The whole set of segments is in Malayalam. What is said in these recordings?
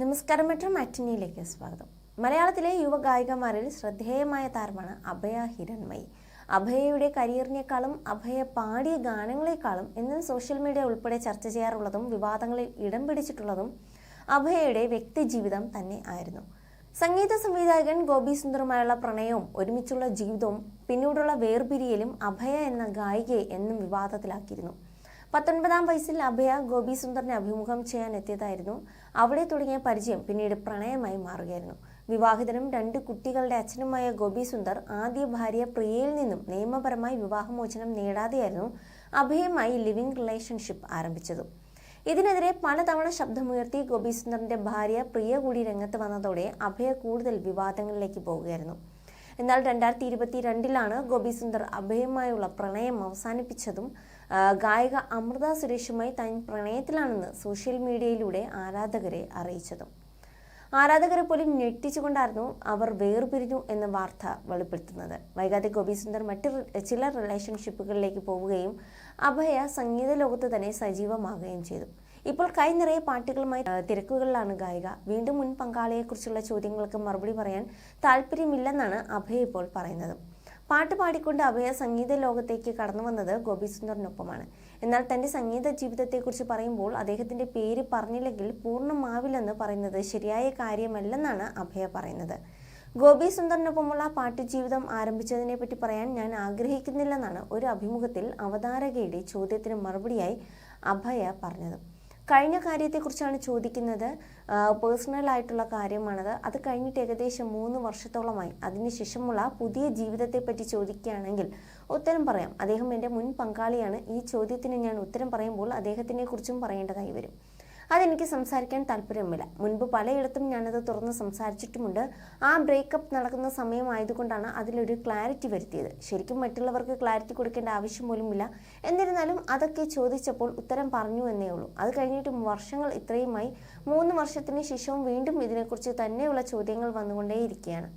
നമസ്കാരം മറ്റും മാറ്റിനിയിലേക്ക് സ്വാഗതം. മലയാളത്തിലെ യുവ ഗായികമാരിൽ ശ്രദ്ധേയമായ താരമാണ് അഭയ ഹിരൺമയി. അഭയയുടെ കരിയറിനേക്കാളും അഭയ പാടിയ ഗാനങ്ങളെക്കാളും എന്നും സോഷ്യൽ മീഡിയ ഉൾപ്പെടെ ചർച്ച ചെയ്യാറുള്ളതും വിവാദങ്ങളിൽ ഇടം പിടിച്ചിട്ടുള്ളതും അഭയയുടെ വ്യക്തിജീവിതം തന്നെ ആയിരുന്നു. സംഗീത സംവിധായകൻ ഗോപി സുന്ദറുമായുള്ള പ്രണയവും ഒരുമിച്ചുള്ള ജീവിതവും പിന്നീടുള്ള വേർപിരിയലും അഭയ എന്ന ഗായികയെ എന്നും വിവാദത്തിലാക്കിയിരുന്നു. പത്തൊൻപതാം വയസ്സിൽ അഭയ ഗോപി സുന്ദറിനെ അഭിമുഖം ചെയ്യാൻ എത്തിയതായിരുന്നു അവിടെ തുടങ്ങിയ പരിചയം പിന്നീട് പ്രണയമായി മാറുകയായിരുന്നു. വിവാഹിതനും രണ്ട് കുട്ടികളുടെ അച്ഛനുമായ ഗോപി സുന്ദർ ആദ്യ ഭാര്യ പ്രിയയിൽ നിന്നും നിയമപരമായി വിവാഹമോചനം നേടാതെയായിരുന്നു അഭയമായി ലിവിംഗ് റിലേഷൻഷിപ്പ് ആരംഭിച്ചത്. ഇതിനെതിരെ പലതവണ ശബ്ദമുയർത്തി ഗോപി സുന്ദറിന്റെ ഭാര്യ പ്രിയ കൂടി രംഗത്ത് വന്നതോടെ അഭയ കൂടുതൽ വിവാദങ്ങളിലേക്ക് പോവുകയായിരുന്നു എന്നാൽ രണ്ടായിരത്തി ഇരുപത്തി രണ്ടിലാണ് ഗോപി സുന്ദർ അഭയമായുള്ള പ്രണയം അവസാനിപ്പിച്ചതും ഗായിക അമൃത സുരേഷുമായി താൻ പ്രണയത്തിലാണെന്ന് സോഷ്യൽ മീഡിയയിലൂടെ ആരാധകരെ അറിയിച്ചതും. ആരാധകരെ പോലും ഞെട്ടിച്ചുകൊണ്ടായിരുന്നു അവർ വേർപിരിഞ്ഞു എന്ന വാർത്ത വെളിപ്പെടുത്തുന്നത്. വൈകാതെ ഗോപി സുന്ദർ മറ്റ് ചില റിലേഷൻഷിപ്പുകളിലേക്ക് പോവുകയും അഭയ സംഗീത ലോകത്ത് തന്നെ സജീവമാകുകയും ചെയ്തു. ഇപ്പോൾ കൈ നിറയെ പാട്ടുകളുമായി തിരക്കുകളിലാണ് ഗായിക. വീണ്ടും മുൻ പങ്കാളിയെക്കുറിച്ചുള്ള ചോദ്യങ്ങൾക്ക് മറുപടി പറയാൻ താല്പര്യമില്ലെന്നാണ് അഭയ ഇപ്പോൾ പറയുന്നത്. പാട്ട് പാടിക്കൊണ്ട് അഭയ സംഗീത ലോകത്തേക്ക് കടന്നു വന്നത് ഗോപി സുന്ദറിനൊപ്പമാണ്. എന്നാൽ തന്റെ സംഗീത ജീവിതത്തെക്കുറിച്ച് പറയുമ്പോൾ അദ്ദേഹത്തിന്റെ പേര് പറഞ്ഞില്ലെങ്കിൽ പൂർണമാവില്ലെന്ന് പറയുന്നത് ശരിയായ കാര്യമല്ലെന്നാണ് അഭയ പറയുന്നത്. ഗോപി സുന്ദറിനൊപ്പമുള്ള പാട്ട് ജീവിതം ആരംഭിച്ചതിനെ പറ്റി പറയാൻ ഞാൻ ആഗ്രഹിക്കുന്നില്ലെന്നാണ് ഒരു അഭിമുഖത്തിൽ അവതാരകയുടെ ചോദ്യത്തിന് മറുപടിയായി അഭയ പറഞ്ഞത്. കഴിഞ്ഞ കാര്യത്തെക്കുറിച്ചാണ് ചോദിക്കുന്നത്. പേഴ്സണൽ ആയിട്ടുള്ള കാര്യമാണത്. അത് കഴിഞ്ഞിട്ട് ഏകദേശം മൂന്ന് വർഷത്തോളമായി. അതിനുശേഷമുള്ള പുതിയ ജീവിതത്തെ പറ്റി ചോദിക്കുകയാണെങ്കിൽ ഉത്തരം പറയാം. അദ്ദേഹം എന്റെ മുൻ പങ്കാളിയാണ്. ഈ ചോദ്യത്തിന് ഞാൻ ഉത്തരം പറയുമ്പോൾ അദ്ദേഹത്തിനെ കുറിച്ചും പറയേണ്ടതായി വരും. അതെനിക്ക് സംസാരിക്കാൻ താല്പര്യമില്ല മുൻപ് പലയിടത്തും ഞാനത് തുറന്ന് സംസാരിച്ചിട്ടുമുണ്ട്. ആ ബ്രേക്കപ്പ് നടക്കുന്ന സമയമായതുകൊണ്ടാണ് അതിലൊരു ക്ലാരിറ്റി വരുത്തിയത്. ശരിക്കും മറ്റുള്ളവർക്ക് ക്ലാരിറ്റി കൊടുക്കേണ്ട ആവശ്യം പോലുമില്ല. എന്നിരുന്നാലും അതൊക്കെ ചോദിച്ചപ്പോൾ ഉത്തരം പറഞ്ഞു എന്നേ ഉള്ളൂ. അത് കഴിഞ്ഞിട്ടും വർഷങ്ങൾ ഇത്രയുമായി. മൂന്ന് വർഷത്തിന് ശേഷവും വീണ്ടും ഇതിനെക്കുറിച്ച് തന്നെയുള്ള ചോദ്യങ്ങൾ വന്നുകൊണ്ടേയിരിക്കുകയാണ്.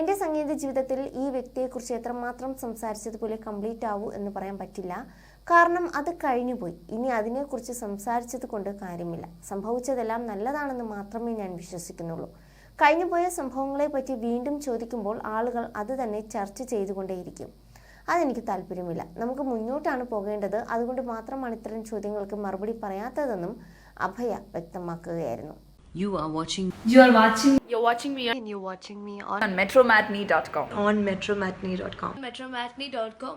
എന്റെ സംഗീത ജീവിതത്തിൽ ഈ വ്യക്തിയെക്കുറിച്ച് എത്രമാത്രം സംസാരിച്ചതുപോലെ കംപ്ലീറ്റ് ആവൂ എന്ന് പറയാൻ പറ്റില്ല. കാരണം അത് കഴിഞ്ഞുപോയി ഇനി അതിനെക്കുറിച്ച് സംസാരിച്ചത് കൊണ്ട് കാര്യമില്ല. സംഭവിച്ചതെല്ലാം നല്ലതാണെന്ന് മാത്രമേ ഞാൻ വിശ്വസിക്കുന്നുള്ളൂ. കഴിഞ്ഞുപോയ സംഭവങ്ങളെ പറ്റി വീണ്ടും ചോദിക്കുമ്പോൾ ആളുകൾ അത് തന്നെ ചർച്ച ചെയ്തുകൊണ്ടേയിരിക്കും. അതെനിക്ക് താല്പര്യമില്ല. നമുക്ക് മുന്നോട്ടാണ് പോകേണ്ടത്. അതുകൊണ്ട് മാത്രമാണ് ഇത്തരം ചോദ്യങ്ങൾക്ക് മറുപടി പറയാത്തതെന്നും അഭയ വ്യക്തമാക്കുകയായിരുന്നു. You are watching You are watching You're watching me on and you're watching me on, on metromatney.com. on metromatney.com. metromatney.com.